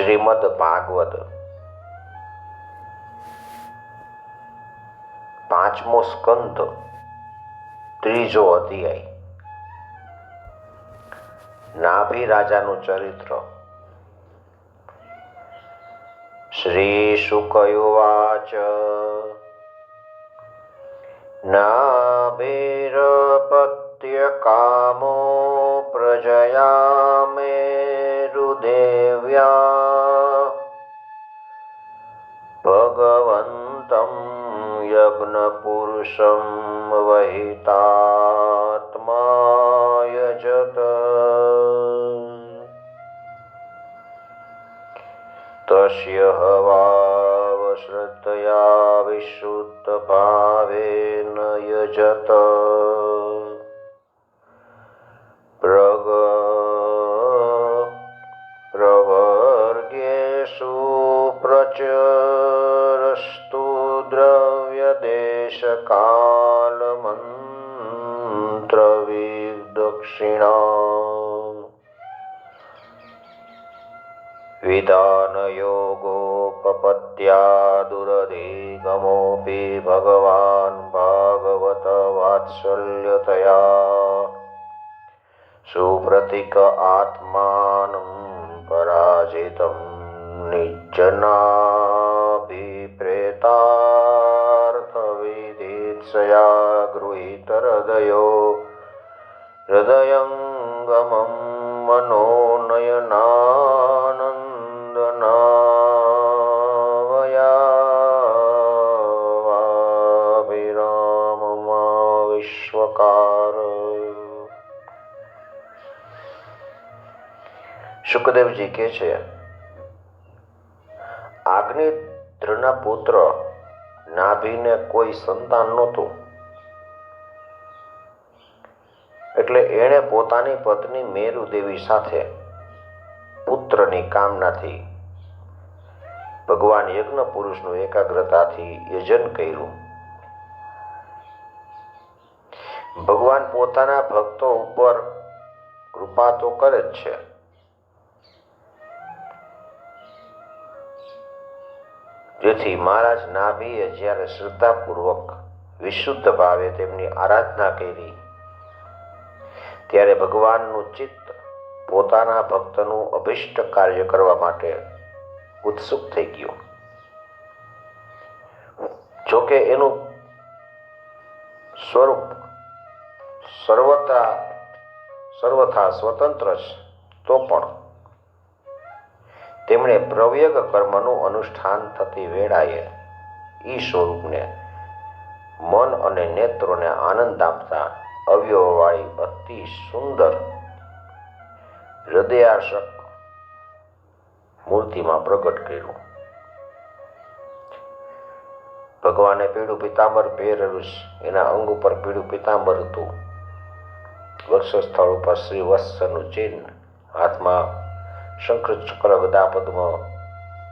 શ્રીમદ ભાગવત. પાંચમો સ્કંદ ત્રીજો અધ્યાય. નાભી રાજાનું ચરિત્ર. શ્રી શુકયુવાચ નાભિરપત્ય કામો भगवन्तं यज्ञपुरुषं वहितात्मायजत तस्य हवावश्रतया विश्रुतभावेन यजत। દક્ષિણા વિધાનયોગોપપદ્યાદુરધિગમોપી ભગવાન ભાગવત વાત્સલ્યતયા સુપ્રતિક આત્માનું પરાજિતમ નિજ્જનાભિપ્રેતાર્થવિધિત્સયા ગૃહીતહૃદયો हृदयङ्गमं मनोनयनानन्दनावया विराममा विश्वकार સુખદેવજી કે છે આગ્નેદ્રના પુત્ર નાભીને કોઈ સંતાન નહોતું એટલે એણે પોતાની પત્ની મેરુ દેવી સાથે પુત્રની કામનાથી ભગવાન યજ્ઞ પુરુષનું એકાગ્રતાથી યજન કર્યું. ભગવાન પોતાના ભક્તો ઉપર કૃપા તો કરે જ છે. જેથી મહારાજ નાભીએ જ્યારે શ્રદ્ધાપૂર્વક વિશુદ્ધ ભાવે તેમની આરાધના કરી ત્યારે ભગવાનનું ચિત્ત પોતાના ભક્તનું અભિષ્ટ કાર્ય કરવા માટે ઉત્સુક થઈ ગયું. જોકે એનું સ્વરૂપ સર્વતા, સર્વથા સ્વતંત્ર છે તો પણ તેમણે પ્રવ્યગ કર્મનું અનુષ્ઠાન થતી વેળાએ ઈ સ્વરૂપને મન અને નેત્રોને આનંદ આપતા અવયવવાળી અતિ સુંદર, હૃદયાશક મૂર્તિમાં પ્રગટ કર્યું. ભગવાને પીળું પિતાંબર પહેરેલું એના અંગ ઉપર પીળું પિતાંબર હતું. વક્ષસ્થળ ઉપર શ્રી વત્સનું ચિહ્ન. હાથમાં શંકર ચક્ર બધા પદ્મ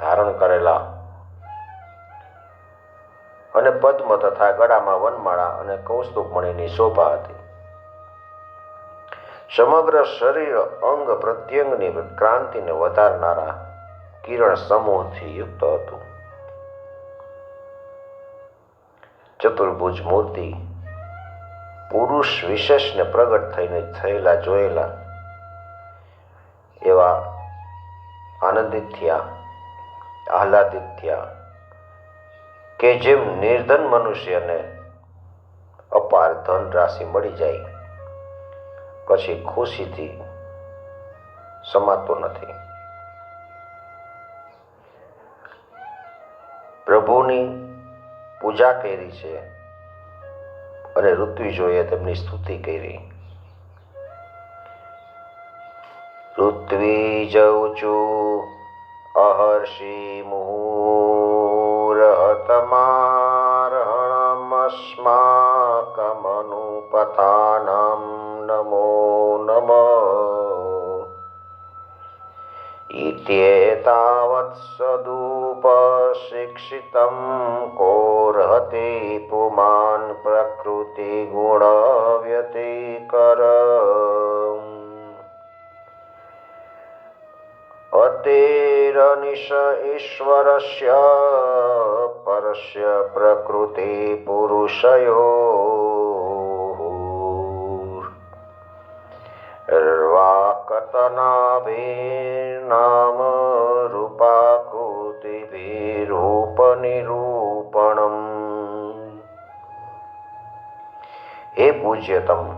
ધારણ કરેલા. અને પદ્મ તથા ગળામાં વનમાળા અને કૌસ્તુભમણીની શોભા હતી. સમગ્ર શરીર અંગ પ્રત્યંગની ક્રાંતિને વધારનારા કિરણ સમૂહથી યુક્ત હતું. ચતુર્ભુજ મૂર્તિ પુરુષ વિશેષને પ્રગટ થઈને થયેલા જોયેલા એવા આનંદિત થયા આહલાદિત થયા કે જેમ નિર્ધન મનુષ્યને અપાર ધન રાશિ મળી જાય પછી ખુશીથી સમાતો નથી. પ્રભુની પૂજા કરી છે અને ઋત્વી જોઈએ તેમની સ્તુતિ કરી. ઋત્વિજૌ છું અહર્ષિ મુહૂર્હતમારહણમસ્માકમનુપથાનમ. नमो नमः इत्येतावत्सदुपशिक्षितं कोर्हति पुमान् प्रकृतिगुणव्यतिकर अतेरनिश ईश्वरस्य परस्य प्रकृतिपुरुषयो વાકતનાભિર્નામ રૂપાકૃતિભિરૂપનિરૂપણમ હે પૂજ્યતમ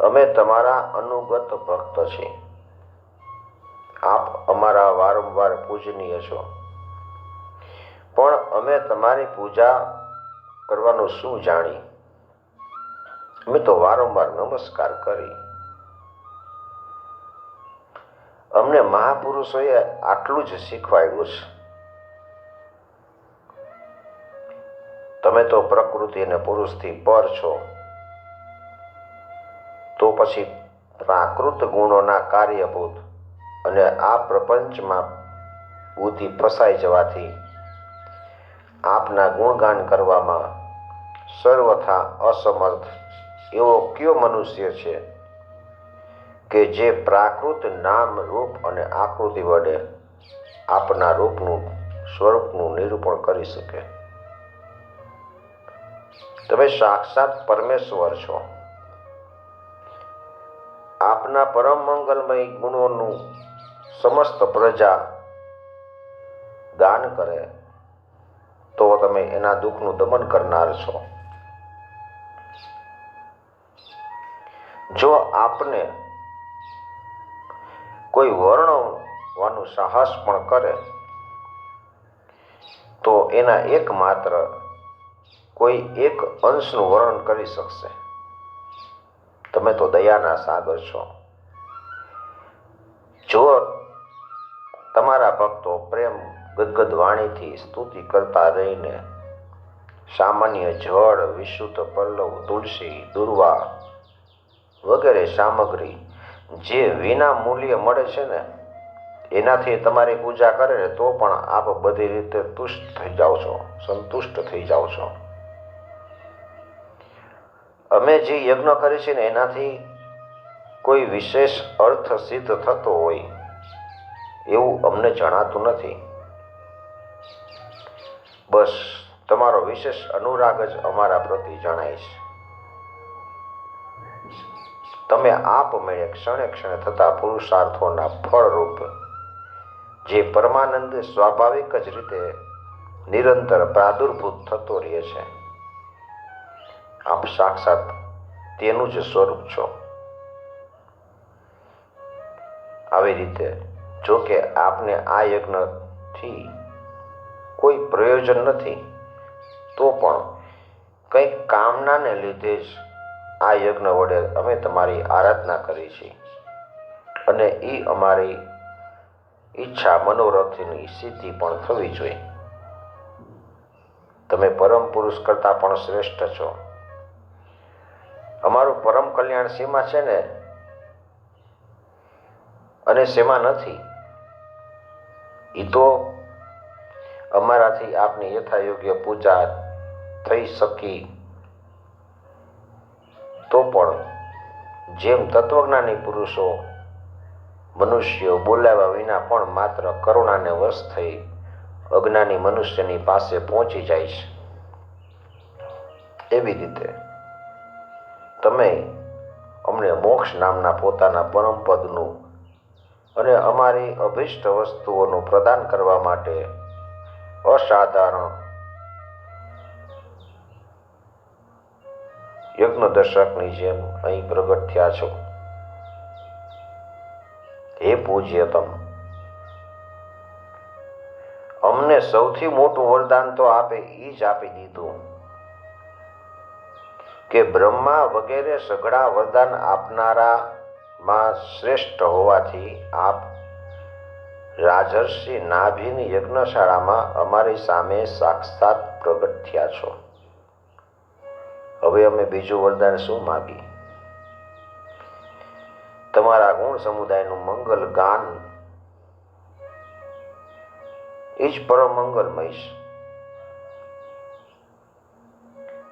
અમે તમારા અનુગત ભક્ત છીએ આપ અમારા વારંવાર પૂજનીય છો પણ અમે તમારી પૂજા કરવાનું શું જાણી અમે તો વારંવાર નમસ્કાર કરી અમને મહાપુરુષોએ આટલું જ શીખવાડ્યું છે. તમે તો પ્રકૃતિ અને પુરુષથી પર છો. તો પછી પ્રાકૃત ગુણોના કાર્યભૂત અને આ પ્રપંચમાં બુદ્ધિ ફસાઈ જવાથી આપના ગુણગાન કરવામાં સર્વથા અસમર્થ એવો કયો મનુષ્ય છે? કે જે પ્રાકૃત નામ રૂપ અને આકૃતિ વડે આપના રૂપનું, સ્વરૂપનું નિરૂપણ કરી શકે. તમે સાક્ષાત પરમેશ્વર છો. આપના પરમ મંગલમય ગુણોનું સમસ્ત પ્રજા દાન કરે, તો તમે એના દુઃખનું દમન કરનાર છો. જો આપને કોઈ વર્ણવાનું સાહસ પણ કરે, તો એના એકમાત્ર કોઈ એક અંશનું વર્ણન કરી શકશે. તમે તો દયાના સાગર છો. જો તમારા ભક્તો પ્રેમ ગદગદ વાણીથી સ્તુતિ કરતા રહીને સામાન્ય જળ, વિશુદ્ધ પલ્લવ, તુલસી, દુર્વા વગેરે સામગ્રી જે વિના મૂલ્ય મળે છે ને, એનાથી તમારી પૂજા કરે તો પણ આપ બધી રીતે તુષ્ટ થઈ જાઓ છો, સંતુષ્ટ થઈ જાઓ છો. અમે જે યજ્ઞ કરીએ છીએ ને, એનાથી કોઈ વિશેષ અર્થ સિદ્ધ થતો હોય એવું અમને જણાતું નથી. બસ, તમારો વિશેષ અનુરાગ જ અમારા પ્રતિ જણાય છે. તમે આપમેળે ક્ષણે ક્ષણે થતા પુરુષાર્થોના ફળરૂપ, જે પરમાનંદ સ્વાભાવિક જ રીતે નિરંતર પ્રાદુર્ભૂત થતો રહે છે. આપ સાક્ષાત તેનું જ સ્વરૂપ છો. આવી રીતે જો કે આપને આ યજ્ઞથી કોઈ પ્રયોજન નથી, તો પણ કંઈક કામનાને લીધે જ આ યજ્ઞ વડે અમે તમારી આરાધના કરી છે અને એ અમારી ઈચ્છા મનોરથની સિદ્ધિ પણ થવી જોઈએ. તમે પરમ પુરુષ કરતાં પણ શ્રેષ્ઠ છો. અમારું પરમ કલ્યાણ સીમા છે ને? અને શેમાં નથી? એ તો અમારાથી આપની યથાયોગ્ય પૂજા થઈ શકી. તો પણ જેમ તત્વજ્ઞાની પુરુષો મનુષ્યો બોલાવ્યા વિના પણ માત્ર કરુણાને વશ થઈ અજ્ઞાની મનુષ્યની પાસે પહોંચી જાય છે. એવી રીતે તમે અમને મોક્ષ નામના પોતાના પરમ પદનું અને અમારી અભિષ્ટ વસ્તુઓનું પ્રદાન કરવા માટે અસાધારણ યજ્ઞ દર્શકની જેમ અહીં પ્રગટ થયા છો. હે પૂજ્યતમ, અમને સૌથી મોટું વરદાન તો આપે એ જ આપી દીધું કે બ્રહ્મા વગેરે સઘળા વરદાન આપનારામાં શ્રેષ્ઠ હોવાથી આપ રાજર્ષિ નાભીની યજ્ઞશાળામાં અમારી સામે સાક્ષાત પ્રગટ થયા છો. હવે અમે બીજું વરદાન શું માગી? તમારા ગુણ સમુદાયનું મંગલ ગાન. એ જ પરમ મંગલમય છે.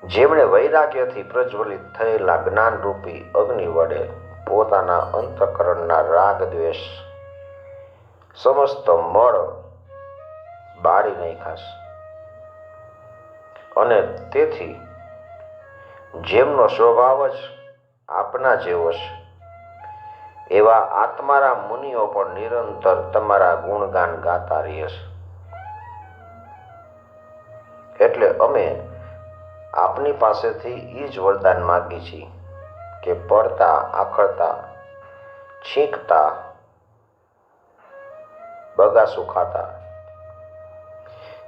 જેમણે વૈરાગ્યથી પ્રજ્વલિત થયેલા જ્ઞાન રૂપી અગ્નિ વડે પોતાના અંતકરણના રાગ દ્વેષ સમસ્ત મળ બાળી નાખાશ અને તેથી જેમનો સ્વભાવ જ આપના જેવો છે. એવા આત્મારા મુનિઓ પણ નિરંતર તમારા ગુણગાન ગાતા રહે છે. એટલે અમે આપની પાસેથી એ જ વરદાન માગી છીએ કે પડતા, આખડતા, છીંકતા, બગાસું ખાતા,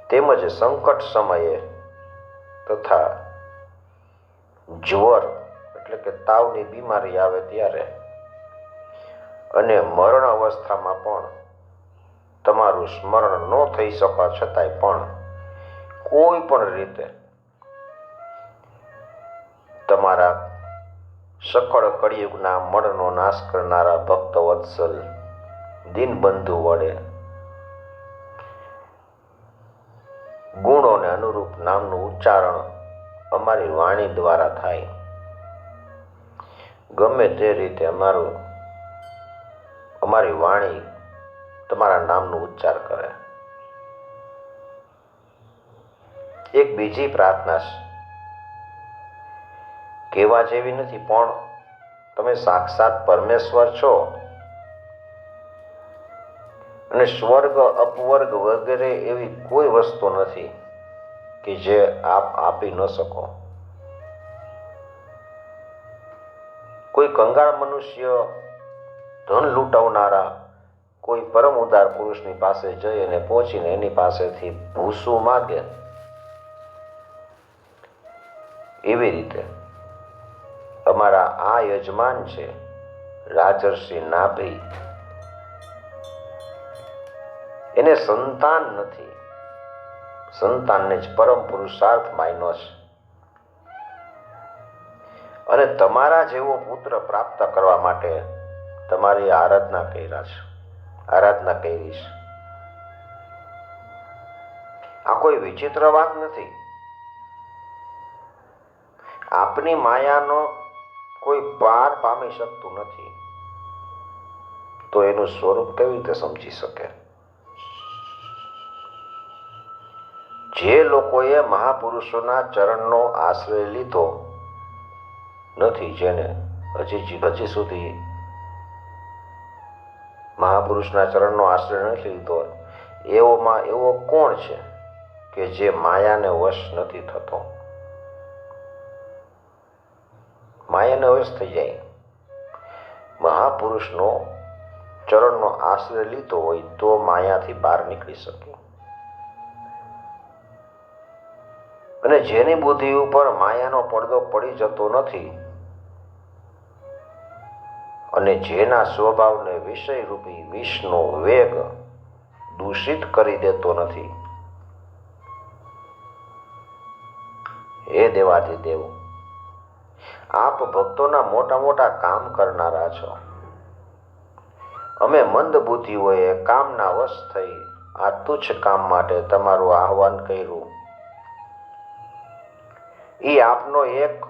તેમજ સંકટ સમયે તથા જ્વર, એટલે કે તાવની બીમારી આવે ત્યારે. અને મરણ અવસ્થામાં પણ તમારું સ્મરણ ન થઈ શકવા છતાંય પણ કોઈ પણ રીતે તમારા સકળ કળિયુગના મળનો નાશ કરનારા ભક્ત વત્સલ દિનબંધુ વડે ગુણોને અનુરૂપ નામનું ઉચ્ચારણ અમારી વાણી દ્વારા થાય. ગમે તે રીતે અમારું, અમારી વાણી તમારા નામનું ઉચ્ચાર કરે. એક બીજી પ્રાર્થના કહેવા જેવી નથી, પણ તમે સાક્ષાત પરમેશ્વર છો. અને સ્વર્ગ, અપવર્ગ વગેરે એવી કોઈ વસ્તુ નથી. કે જે આપ આપી ન શકો. કોઈ કંગાળ મનુષ્ય ધન લૂંટાવનારા, કોઈ પરમ ઉદાર પુરુષની પાસે જઈ અને પહોંચીને એની પાસેથી ભૂસું માગે. એવી રીતે અમારા આ યજમાન છે રાજર્ષિ નાભી. એને સંતાન નથી. સંતાનને જ પરમ પુરુષાર્થ માન્યો છે. અને તમારા જેવો પુત્ર પ્રાપ્ત કરવા માટે તમારી આરાધના કર્યા છે. આરાધના કરી છે. આ કોઈ વિચિત્ર વાત નથી. આપની માયાનો કોઈ પાર પામી શકતું નથી. તો એનું સ્વરૂપ કેવી રીતે સમજી શકે? જે લોકોએ મહાપુરુષોના ચરણનો આશ્રય લીધો નથી, જેને હજી હજી સુધી મહાપુરુષના ચરણનો આશ્રય નથી લીધો એવોમાં એવો કોણ છે કે જે માયાને વશ નથી થતો? માયાને વશ થઈ જાય. મહાપુરુષનો ચરણનો આશ્રય લીધો હોય તો માયાથી બહાર નીકળી શકે. અને જેની બુદ્ધિ ઉપર માયાનો પડદો પડી જતો નથી, અને જેના સ્વભાવને વિષય રૂપી વિષનો વેગ દૂષિત કરી દેતો નથી. હે દેવાધિદેવ આપ ભક્તોના મોટા મોટા કામ કરનારા છો. અમે મંદ બુદ્ધિઓએ કામના વશ થઈ આ તુચ્છ કામ માટે તમારું આહવાન કર્યું. એ આપનો એક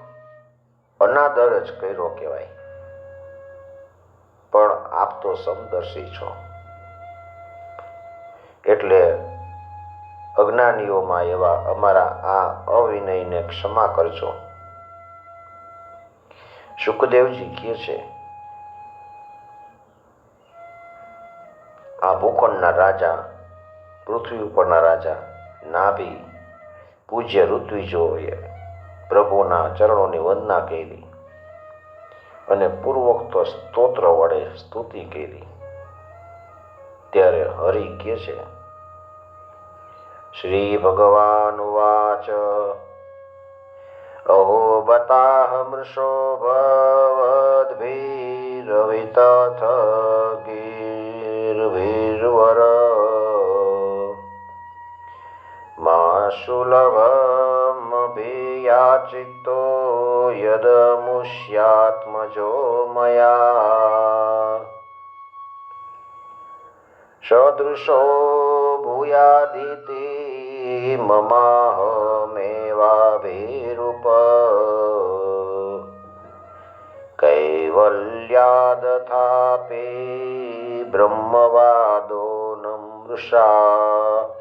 અનાદર જ કર્યો કહેવાય. પણ આપ તો સમદર્શી છો. એટલે અજ્ઞાનીઓમાં એવા અમારા આ અવિનયને ક્ષમા કરજો. સુખદેવજી કહે છે, આ ભૂખંડના રાજા, પૃથ્વી ઉપરના રાજા, નાભી, પૂજ્ય ઋત્વિજોએ પ્રભુના ચરણોની વંદના કરી. અને પૂર્વોક્ત સ્તોત્ર વડે સ્તુતિ કરી. ત્યારે હરિ કે છે, શ્રી ભગવાન વાચ. અહો બતાહમૃષો ભવદ્ભીરવિતથ ગીર્ભીર્વર મા સુલભમભિયાચિતો યદમુષ્યાત્મજો મયા સદૃશો ભૂયાદિતિ મમાહમેવાભીરૂપ કૈવલ્યાદથાપि બ્રહ્મવાદો પુરુષા ભવિતુર્મર્હતિ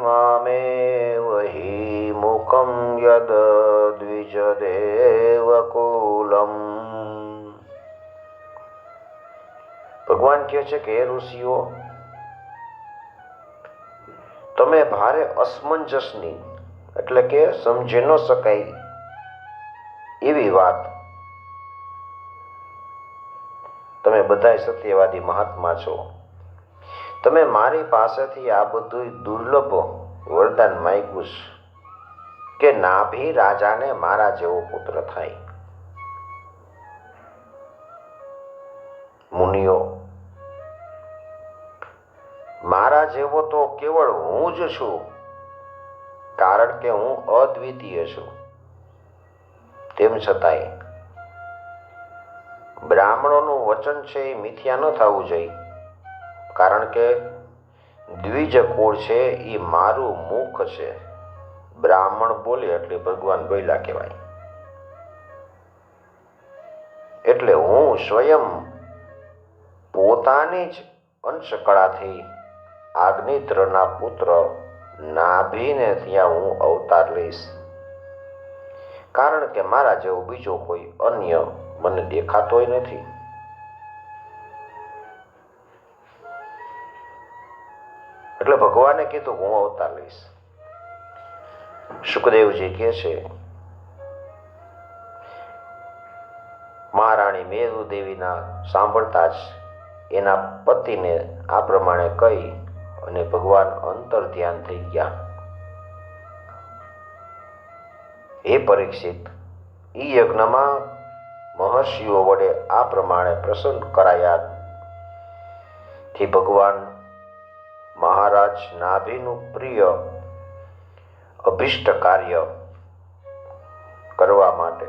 મામેવ હિ મુખમ યદ દ્વિજદેવકુલમ ભગવાન કહે છે કે હે ઋષિઓ તમે ભારે અસમંજસની એટલે કે સમજી ન શકાય એવી વાત તમે બધા સત્યવાદી મહાત્મા છો તમે મારી પાસેથી આ બધું દુર્લભ વરદાન માંગ્યું કે નાભી રાજાને મારા જેવો પુત્ર થાય. મુનિઓ, મારા જેવો તો કેવળ હું જ છું, કારણ કે હું અદ્વિતીય છું. તેમ છતાંય બ્રાહ્મણોનું વચન છે એ મિથ્યા ન થવું જોઈએ. કારણ કે દ્વિજ કુળ છે એ મારું મુખ છે. બ્રાહ્મણ બોલે એટલે ભગવાન બોલ્યા કહેવાય. એટલે હું સ્વયં પોતાની જ અંશકળાથી આગ્નિદ્રના પુત્ર નાભીને ત્યાં હું અવતાર લઈશ. કારણ કે મારા જેવો બીજો કોઈ અન્ય મને દેખાતોય નથી. એટલે ભગવાને કીધું, હું અવતાર લઈશ. સુખદેવજી કહે છે, મહારાણી મેરુ દેવીના સાંભળતા જ એના પતિને આ પ્રમાણે કહી અને ભગવાન અંતર ધ્યાન થઈ ગયા. એ પરીક્ષિત, ઈ યજ્ઞમાં મહર્ષિઓ વડે આ પ્રમાણે પ્રસન્ન કરાયા. થી ભગવાન મહારાજ નાભીનું પ્રિય અભિષ્ટ કાર્ય કરવા માટે.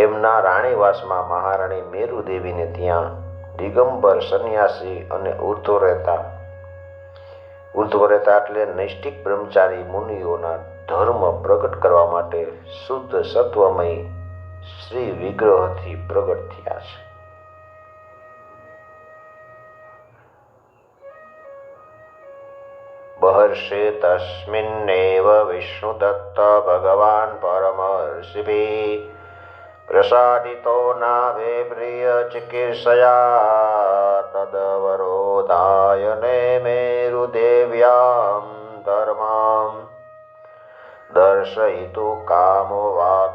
એમના રાણીવાસમાં મહારાણી મેરુ દેવીને ત્યાં દિગંબર સંન્યાસી અને ઉર્ધ્વ રહેતા ઉર્ધ્વ રહેતા એટલે નૈષ્ઠિક બ્રહ્મચારી મુનિઓના ધર્મ પ્રગટ કરવા માટે શુદ્ધ સત્વમય શ્રી વિગ્રહથી પ્રગટ થયા છે. બહર્ષે તસ્મિન્નેવ વિષ્ણુદત્ત ભગવાન પરમર્ષિભિ પ્રસાદિતો નાભે પ્રિય ચિકિત્સયા તદવરોધાય ને મેરુદેવ્યામ ધર્મામ દર્શયિતુ કામો વાત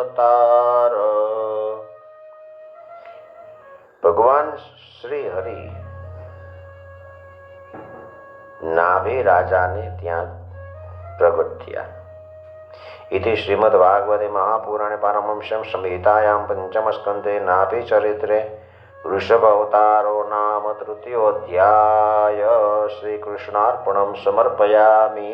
રસનાનામ શ્રમણાનામ વૃષ્ણિનામ ઉર્ધ્વમંથિનામ શુકલયાતનુવાવતતાર ભગવાન શ્રી હરિ નાભી રાજાને ત્યાં પ્રગટ થયા इति श्रीमद्भागवते महापुराणे पारमंशं संहितायां पञ्चमस्कन्धे नाभिचरित्रे वृषभावतारो नाम तृतीयोऽध्याय श्रीकृष्णार्पणं समर्पयामि